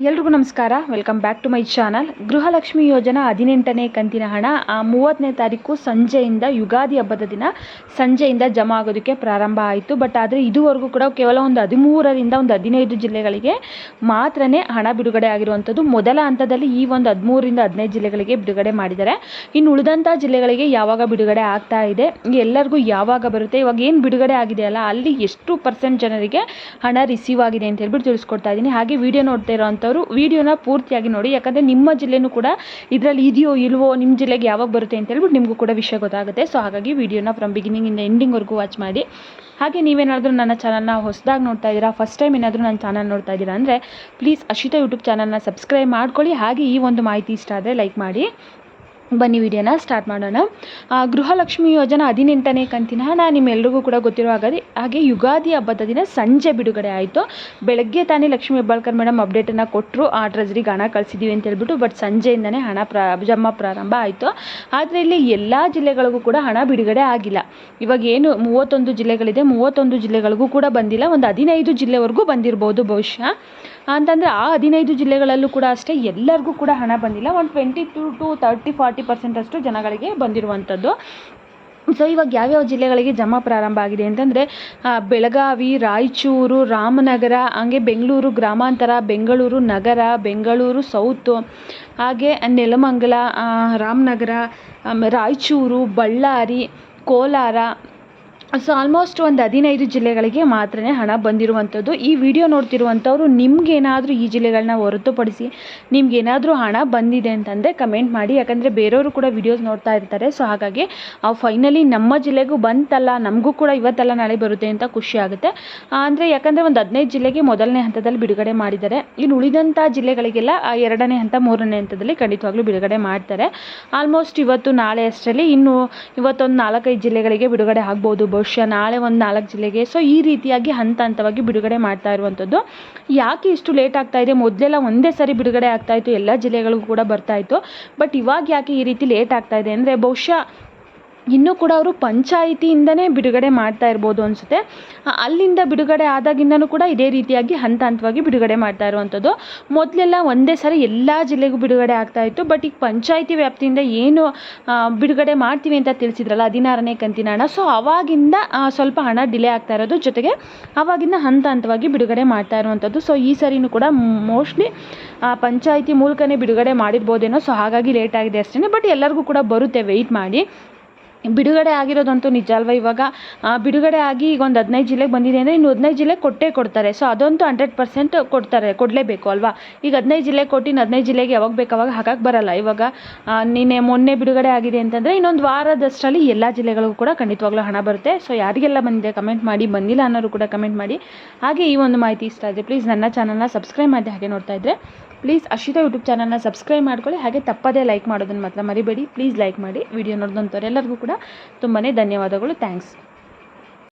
ಎಲ್ರಿಗೂ ನಮಸ್ಕಾರ. Welcome back to my channel Gruhalakshmi ಯೋಜನಾ ಹದಿನೆಂಟನೇ ಕಂತಿನ ಹಣ ಆ, ಮೂವತ್ತನೇ ತಾರೀಕು ಸಂಜೆಯಿಂದ ಯುಗಾದಿ ಹಬ್ಬದ ದಿನ ಸಂಜೆಯಿಂದ ಜಮಾ ಆಗೋದಕ್ಕೆ ಪ್ರಾರಂಭ ಆಯಿತು. ಬಟ್ ಆದರೆ ಇದುವರೆಗೂ ಕೂಡ ಕೇವಲ ಒಂದು ಹದಿಮೂರರಿಂದ ಒಂದು ಹದಿನೈದು ಜಿಲ್ಲೆಗಳಿಗೆ ಮಾತ್ರನೇ ಹಣ ಬಿಡುಗಡೆ ಆಗಿರುವಂಥದ್ದು. ಮೊದಲ ಹಂತದಲ್ಲಿ ಈ ಒಂದು ಹದಿಮೂರರಿಂದ ಹದಿನೈದು ಜಿಲ್ಲೆಗಳಿಗೆ ಬಿಡುಗಡೆ ಮಾಡಿದ್ದಾರೆ. ಇನ್ನು ಉಳಿದಂಥ ಜಿಲ್ಲೆಗಳಿಗೆ ಯಾವಾಗ ಬಿಡುಗಡೆ ಆಗ್ತಾ ಇದೆ? ಎಲ್ಲರಿಗೂ ಯಾವಾಗ ಬರುತ್ತೆ? ಇವಾಗ ಏನು ಬಿಡುಗಡೆ ಆಗಿದೆಯಲ್ಲ ಅಲ್ಲಿ ಎಷ್ಟು ಪರ್ಸೆಂಟ್ ಜನರಿಗೆ ಹಣ ರಿಸೀವ್ ಆಗಿದೆ ಅಂತ ಹೇಳ್ಬಿಟ್ಟು ತಿಳಿಸ್ಕೊಡ್ತಾ ಇದ್ದೀನಿ. ಹಾಗೆ ವಿಡಿಯೋ ನೋಡ್ತಾ ಇರೋವಂಥವ್ರು ವಿಡಿಯೋನ ಪೂರ್ತಿಯಾಗಿ ನೋಡಿ, ಯಾಕಂದರೆ ನಿಮ್ಮ ಜಿಲ್ಲೆನೂ ಕೂಡ ಇದರಲ್ಲಿ ಇದೆಯೋ ಇಲ್ವೋ ನಿಮ್ಮ ಜಿಲ್ಲೆಗೆ ಯಾವಾಗ ಬರುತ್ತೆ ಅಂತ ಹೇಳ್ಬಿಟ್ಟು ನಿಮಗೂ ಕೂಡ ವಿಷಯ ಗೊತ್ತಾಗುತ್ತೆ. ಸೊ ಹಾಗಾಗಿ ವಿಡಿಯೋನ ಫ್ರಮ್ ಬಿಗಿನಿಂಗಿಂದ ಎಂಡಿಂಗ್ವರೆಗೂ ವಾಚ್ ಮಾಡಿ. ಹಾಗೆ ನೀವೇನಾದರೂ ನನ್ನ ಚಾನಲ್ನ ಹೊಸದಾಗಿ ನೋಡ್ತಾ ಇದ್ದೀರಾ ಫಸ್ಟ್ ಟೈಮ್ ಏನಾದರೂ ನನ್ನ ಚಾನಲ್ ನೋಡ್ತಾ ಇದ್ದೀರಾ ಅಂದರೆ ಪ್ಲೀಸ್ ಅಶಿತಾ ಯೂಟ್ಯೂಬ್ ಚಾನಲ್ನ ಸಬ್ಸ್ಕ್ರೈಬ್ ಮಾಡ್ಕೊಳ್ಳಿ. ಹಾಗೆ ಈ ಒಂದು ಮಾಹಿತಿ ಇಷ್ಟ ಆದರೆ ಲೈಕ್ ಮಾಡಿ. ಬನ್ನಿ ವಿಡಿಯೋನ ಸ್ಟಾರ್ಟ್ ಮಾಡೋಣ. ಗೃಹಲಕ್ಷ್ಮಿ ಯೋಜನಾ ಹದಿನೆಂಟನೇ ಕಂತಿನ ನಾನು ನಿಮ್ಮೆಲ್ಲರಿಗೂ ಕೂಡ ಗೊತ್ತಿರೋ ಹಾಗೆ ಹಾಗೆ ಯುಗಾದಿ ಹಬ್ಬದ ದಿನ ಸಂಜೆ ಬಿಡುಗಡೆ ಆಯಿತು. ಬೆಳಗ್ಗೆ ತಾನೇ ಲಕ್ಷ್ಮೀ ಹೆಬ್ಬಾಳ್ಕರ್ ಮೇಡಮ್ ಅಪ್ಡೇಟನ್ನು ಕೊಟ್ಟರು ಆ ಟ್ರೆಜರಿಗೆ ಹಣ ಕಳಿಸಿದ್ದೀವಿ ಅಂತ ಹೇಳ್ಬಿಟ್ಟು ಬಟ್ ಸಂಜೆಯಿಂದನೇ ಹಣ ಪ್ರ, ಜಮಾ ಪ್ರಾರಂಭ ಆಯಿತು. ಆದರೆ ಇಲ್ಲಿ ಎಲ್ಲ ಜಿಲ್ಲೆಗಳಿಗೂ ಕೂಡ ಹಣ ಬಿಡುಗಡೆ ಆಗಿಲ್ಲ. ಇವಾಗ ಏನು ಮೂವತ್ತೊಂದು ಜಿಲ್ಲೆಗಳಿದೆ, ಮೂವತ್ತೊಂದು ಜಿಲ್ಲೆಗಳಿಗೂ ಕೂಡ ಬಂದಿಲ್ಲ, ಒಂದು ಹದಿನೈದು ಜಿಲ್ಲೆವರೆಗೂ ಬಂದಿರ್ಬೋದು ಬಹುಶಃ. ಅಂತಂದರೆ ಆ ಹದಿನೈದು ಜಿಲ್ಲೆಗಳಲ್ಲೂ ಕೂಡ ಅಷ್ಟೇ ಎಲ್ಲರಿಗೂ ಕೂಡ ಹಣ ಬಂದಿಲ್ಲ. ಒಂದು twenty two to thirty forty percent ಅಷ್ಟು ಜನಗಳಿಗೆ ಬಂದಿರುವಂಥದ್ದು. ಸೊ ಇವಾಗ ಯಾವ್ಯಾವ ಜಿಲ್ಲೆಗಳಿಗೆ ಜಮಾ ಪ್ರಾರಂಭ ಆಗಿದೆ ಅಂತಂದರೆ ಬೆಳಗಾವಿ, ರಾಯಚೂರು, ರಾಮನಗರ, ಹಾಗೆ ಬೆಂಗಳೂರು ಗ್ರಾಮಾಂತರ, ಬೆಂಗಳೂರು ನಗರ, ಬೆಂಗಳೂರು ಸೌತು, ಹಾಗೆ ನೆಲಮಂಗಲ ರಾಮನಗರ ರಾಯಚೂರು, ಬಳ್ಳಾರಿ, ಕೋಲಾರ ಸೊ ಆಲ್ಮೋಸ್ಟ್ ಒಂದು ಹದಿನೈದು ಜಿಲ್ಲೆಗಳಿಗೆ ಮಾತ್ರನೇ ಹಣ ಬಂದಿರುವಂಥದ್ದು. ಈ ವಿಡಿಯೋ ನೋಡ್ತಿರುವಂಥವ್ರು ನಿಮ್ಗೇನಾದರೂ ಈ ಜಿಲ್ಲೆಗಳನ್ನ ಹೊರತುಪಡಿಸಿ ನಿಮ್ಗೇನಾದರೂ ಹಣ ಬಂದಿದೆ ಅಂತಂದರೆ ಕಮೆಂಟ್ ಮಾಡಿ. ಯಾಕಂದರೆ ಬೇರೆಯವರು ಕೂಡ ವಿಡಿಯೋಸ್ ನೋಡ್ತಾ ಇರ್ತಾರೆ. ಸೊ ಹಾಗಾಗಿ ಫೈನಲಿ ನಮ್ಮ ಜಿಲ್ಲೆಗೂ ಬಂತಲ್ಲ, ನಮಗೂ ಕೂಡ ಇವತ್ತಲ್ಲ ನಾಳೆ ಬರುತ್ತೆ ಅಂತ ಖುಷಿ ಆಗುತ್ತೆ. ಅಂದರೆ ಯಾಕಂದರೆ ಒಂದು ಹದಿನೈದು ಜಿಲ್ಲೆಗೆ ಮೊದಲನೇ ಹಂತದಲ್ಲಿ ಬಿಡುಗಡೆ ಮಾಡಿದ್ದಾರೆ. ಇನ್ನು ಉಳಿದಂಥ ಜಿಲ್ಲೆಗಳಿಗೆಲ್ಲ, ಆ, ಎರಡನೇ ಹಂತ, ಮೂರನೇ ಹಂತದಲ್ಲಿ ಖಂಡಿತವಾಗ್ಲೂ ಬಿಡುಗಡೆ ಮಾಡ್ತಾರೆ. ಆಲ್ಮೋಸ್ಟ್ ಇವತ್ತು ನಾಳೆ ಅಷ್ಟರಲ್ಲಿ ಇನ್ನು ಇವತ್ತೊಂದು ನಾಲ್ಕೈದು ಜಿಲ್ಲೆಗಳಿಗೆ ಬಿಡುಗಡೆ ಆಗ್ಬೋದು. ಬಹುಶಃ ನಾಳೆ ಒಂದು ನಾಲ್ಕು ಜಿಲ್ಲೆಗೆ. ಸೊ ಈ ರೀತಿಯಾಗಿ ಹಂತ ಹಂತವಾಗಿ ಬಿಡುಗಡೆ ಮಾಡ್ತಾ ಇರುವಂಥದ್ದು. ಯಾಕೆ ಇಷ್ಟು ಲೇಟ್ ಆಗ್ತಾ ಇದೆ? ಮೊದಲೆಲ್ಲ ಒಂದೇ ಸರಿ ಬಿಡುಗಡೆ ಆಗ್ತಾ ಇತ್ತು. ಎಲ್ಲ ಜಿಲ್ಲೆಗಳಿಗೂ ಕೂಡ ಬರ್ತಾ ಇತ್ತು. ಬಟ್ ಇವಾಗ ಯಾಕೆ ಈ ರೀತಿ ಲೇಟ್ ಆಗ್ತಾ ಇದೆ? ಅಂದರೆ ಬಹುಶಃ ಇನ್ನೂ ಕೂಡ ಅವರು ಪಂಚಾಯಿತಿಯಿಂದನೇ ಬಿಡುಗಡೆ ಮಾಡ್ತಾ ಇರ್ಬೋದು ಅನಿಸುತ್ತೆ. ಅಲ್ಲಿಂದ ಬಿಡುಗಡೆ ಆದಾಗಿಂದನೂ ಕೂಡ ಇದೇ ರೀತಿಯಾಗಿ ಹಂತ ಹಂತವಾಗಿ ಬಿಡುಗಡೆ ಮಾಡ್ತಾ ಇರುವಂಥದ್ದು. ಮೊದಲೆಲ್ಲ ಒಂದೇ ಸಾರಿ ಎಲ್ಲ ಜಿಲ್ಲೆಗೂ ಬಿಡುಗಡೆ ಆಗ್ತಾ ಇತ್ತು. ಬಟ್ ಈಗ ಪಂಚಾಯಿತಿ ವ್ಯಾಪ್ತಿಯಿಂದ ಏನು ಬಿಡುಗಡೆ ಮಾಡ್ತೀವಿ ಅಂತ ತಿಳಿಸಿದ್ರಲ್ಲ, ಹದಿನಾರನೇ ಕಂತಿನ ಹಣ. ಸೊ ಅವಾಗಿಂದ ಸ್ವಲ್ಪ ಹಣ ಡಿಲೇ ಆಗ್ತಾ ಇರೋದು. ಜೊತೆಗೆ ಅವಾಗಿಂದ ಹಂತ ಹಂತವಾಗಿ ಬಿಡುಗಡೆ ಮಾಡ್ತಾ ಇರುವಂಥದ್ದು. ಸೊ ಈ ಸರಿನೂ ಕೂಡ ಮೋಸ್ಟ್ಲಿ ಪಂಚಾಯಿತಿ ಮೂಲಕನೇ ಬಿಡುಗಡೆ ಮಾಡಿರ್ಬೋದೇನೋ. ಸೊ ಹಾಗಾಗಿ ಲೇಟ್ ಆಗಿದೆ ಅಷ್ಟೇ ಬಟ್ ಎಲ್ಲರಿಗೂ ಕೂಡ ಬರುತ್ತೆ. ವೆಯ್ಟ್ ಮಾಡಿ. ಬಿಡುಗಡೆ ಆಗಿರೋದಂತೂ ನಿಜ ಅಲ್ವಾ ಇವಾಗ? ಬಿಡುಗಡೆ ಆಗಿ ಈಗ ಒಂದು ಹದಿನೈದು ಜಿಲ್ಲೆಗೆ ಬಂದಿದೆ ಅಂದರೆ ಇನ್ನು ಹದಿನೈದು ಜಿಲ್ಲೆಗೆ ಕೊಟ್ಟೇ ಕೊಡ್ತಾರೆ. ಸೊ ಅದಂತೂ ಹಂಡ್ರೆಡ್ ಪರ್ಸೆಂಟ್ ಕೊಡ್ತಾರೆ, ಕೊಡಲೇಬೇಕು ಅಲ್ವಾ? ಈಗ ಹದಿನೈದು ಜಿಲ್ಲೆಗೆ ಕೊಟ್ಟು ಇನ್ನು ಹದಿನೈದು ಜಿಲ್ಲೆಗೆ ಯಾವಾಗ ಬೇಕು ಅವಾಗ ಹಾಕಕ್ಕೆ ಬರಲ್ಲ. ಇವಾಗ ನಿನ್ನೆ ಮೊನ್ನೆ ಬಿಡುಗಡೆ ಆಗಿದೆ ಅಂತಂದರೆ ಇನ್ನೊಂದು ವಾರದಷ್ಟರಲ್ಲಿ ಎಲ್ಲ ಜಿಲ್ಲೆಗಳಿಗೂ ಕೂಡ ಖಂಡಿತವಾಗ್ಲೂ ಹಣ ಬರುತ್ತೆ. ಸೊ ಯಾರಿಗೆಲ್ಲ ಬಂದಿದೆ ಕಮೆಂಟ್ ಮಾಡಿ, ಬಂದಿಲ್ಲ ಅನ್ನೋರು ಕೂಡ ಕಮೆಂಟ್ ಮಾಡಿ. ಹಾಗೆ ಈ ಒಂದು ಮಾಹಿತಿ ಇಷ್ಟ ಆದರೆ ಪ್ಲೀಸ್ ನನ್ನ ಚಾನಲ್ನ ಸಬ್ಸ್ಕ್ರೈಬ್ ಮಾಡಿ ಹಾಗೆ ನೋಡ್ತಾ ಇದ್ದರೆ ಪ್ಲೀಸ್ ಅಶಿತಾ ಯೂಟ್ಯೂಬ್ ಚಾನಲ್ನ ಸಬ್ಸ್ಕ್ರೈಬ್ ಮಾಡ್ಕೊಳ್ಳಿ. ಹಾಗೆ ತಪ್ಪದೇ ಲೈಕ್ ಮಾಡೋದನ್ನು ಮಾತ್ರ ಮರಿಬೇಡಿ. ಪ್ಲೀಸ್ ಲೈಕ್ ಮಾಡಿ. ವಿಡಿಯೋ ನೋಡಿದಂಥವ್ರು ಎಲ್ಲರಿಗೂ ಕೂಡ ತುಂಬಾ ಧನ್ಯವಾದಗಳು. ಥ್ಯಾಂಕ್ಸ್.